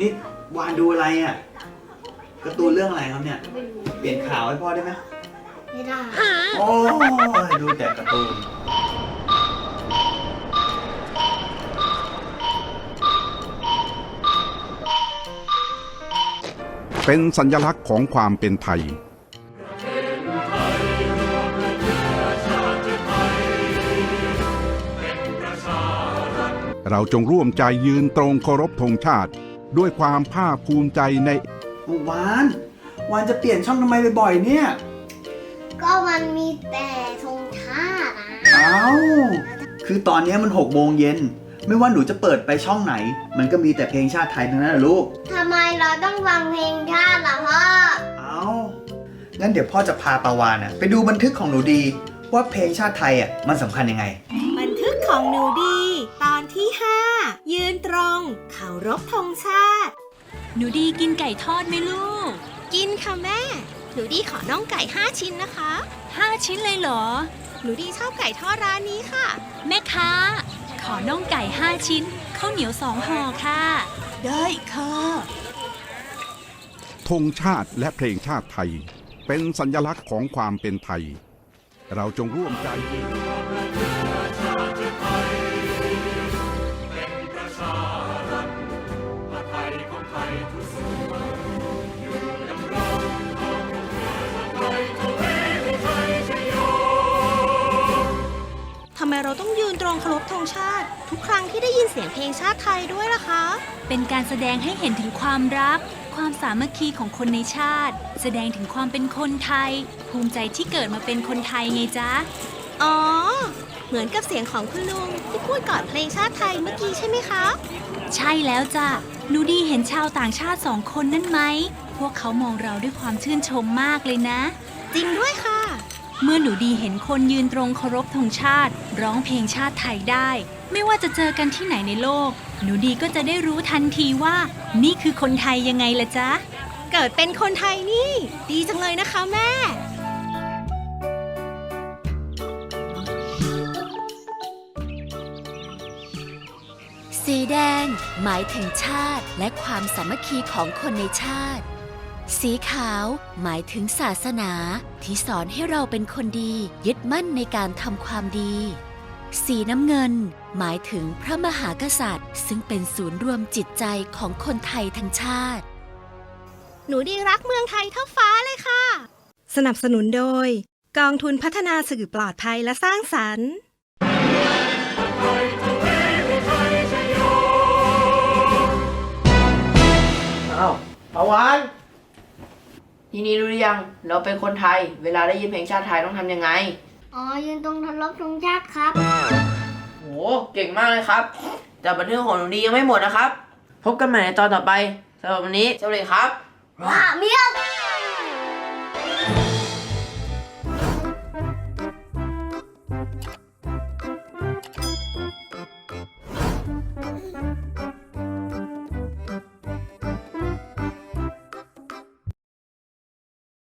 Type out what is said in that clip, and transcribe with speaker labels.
Speaker 1: นี่วานดูอะไรอะการ์ตูนเรื่องอะไรครับเนี่ยเปลี่ยนข่าวให้พ่อได้ไหม
Speaker 2: ไม่ได้
Speaker 1: โอ้ยดูแต่การ์ตูน
Speaker 3: เป็นสัญลักษณ์ของความเป็นไทย เราจงร่วมใจยืนตรงเคารพธงชาติ ด้วยความภาคภูมิใจใน
Speaker 1: วานวานจะเปลี่ยนช่องทำไมบ่อยๆเนี่ย
Speaker 2: ก็มันมีแต่ธงชาติอะ
Speaker 1: เอ้า คือตอนเนี้ยมันหกโมงเย็น ไม่ว่าหนูจะเปิดไปช่องไหน มันก็มีแต่เพลงชาติไทยทั้งนั้นแหละลูก
Speaker 2: ทำไมเราต้องฟังเพลงชาติล่ะพ่อ
Speaker 1: เอางั้นเดี๋ยวพ่อจะพาปาวานอะไปดูบันทึกของหนูดี ว่าเพลงชาติไทยอะมันสำคัญยังไง
Speaker 4: บันทึกของหนูดี ตอนที่5 ยืนตรงเคารพธงชาติ
Speaker 5: หนูดีกินไก่ทอดไหมลูก
Speaker 4: กินค่ะแม่ หนูดีขอน่องไก่5ชิ้นนะคะ
Speaker 5: ห้าชิ้นเลยเหรอ
Speaker 4: หนูดีชอบไก่ทอดร้านนี้ค่ะ
Speaker 5: แม่ค้า ขอน่องไก่ห้าชิ้นข้าวเหนียวสองห่อค่ะ ได้ค่ะ
Speaker 3: ธงชาติและเพลงชาติไทย เป็นสัญลักษณ์ของความเป็นไทย เราจงร่วมใจ ยืน
Speaker 4: ทำไมเราต้องยืนตรงเคารพธงชาติ ทุกครั้งที่ได้ยินเสียงเพลงชาติไทยด้วยล่ะคะ
Speaker 5: เป็นการแสดงให้เห็นถึงความรัก ความสามัคคีของคนในชาติ แสดงถึงความเป็นคนไทย ภูมิใจที่เกิดมาเป็นคนไทยไงจ๊ะ
Speaker 4: อ๋อ เหมือนกับเสียงของคุณลุงที่พูดก่อนเพลงชาติไทยเมื่อกี้ใช่ไหมคะ
Speaker 5: ใช่แล้วจ้ะหนูดีเห็นชาวต่างชาติสองคนนั่นไหม พวกเขามองเราด้วยความชื่นชมมากเลยนะ
Speaker 4: จริงด้วยค่ะ
Speaker 5: เมื่อหนูดีเห็นคนยืนตรงเคารพธงชาติ ร้องเพลงชาติไทยได้ ไม่ว่าจะเจอกันที่ไหนในโลก หนูดีก็จะได้รู้ทันทีว่า นี่คือคนไทยยังไงละจ๊ะ
Speaker 4: เกิดเป็นคนไทยนี่ ดีจังเลยนะคะแม่
Speaker 6: สีแดงหมายถึงชาติและความสามัคคีของคนในชาติ สีขาวหมายถึงศาสนาที่สอนให้เราเป็นคนดี ยึดมั่นในการทำความดี สีน้ำเงิน หมายถึงพระมหากษัตริย์ ซึ่งเป็นศูนย์รวมจิตใจของคนไทยทั้งชาติ
Speaker 4: หนูดีรักเมืองไทยเท่าฟ้าเลยค่ะ สนับสนุนโดย กองทุนพัฒนาสื่อปลอดภัยและสร้างสรรค์
Speaker 7: อ้าวปาวาน ทีนี้รู้หรือยัง เราเป็นคนไทย เวลาได้ยินเพลงชาติไทยต้องทำยังไง
Speaker 2: อ๋อ ยืนตรงเคารพธงชาติครับ
Speaker 7: โห เก่งมากเลยครับ แต่บันทึกของหนูดียังไม่หมดนะครับ พบกันใหม่ในตอนต่อไปสำหรับวันนี้สวัสดีครับ
Speaker 2: ว่าเมีย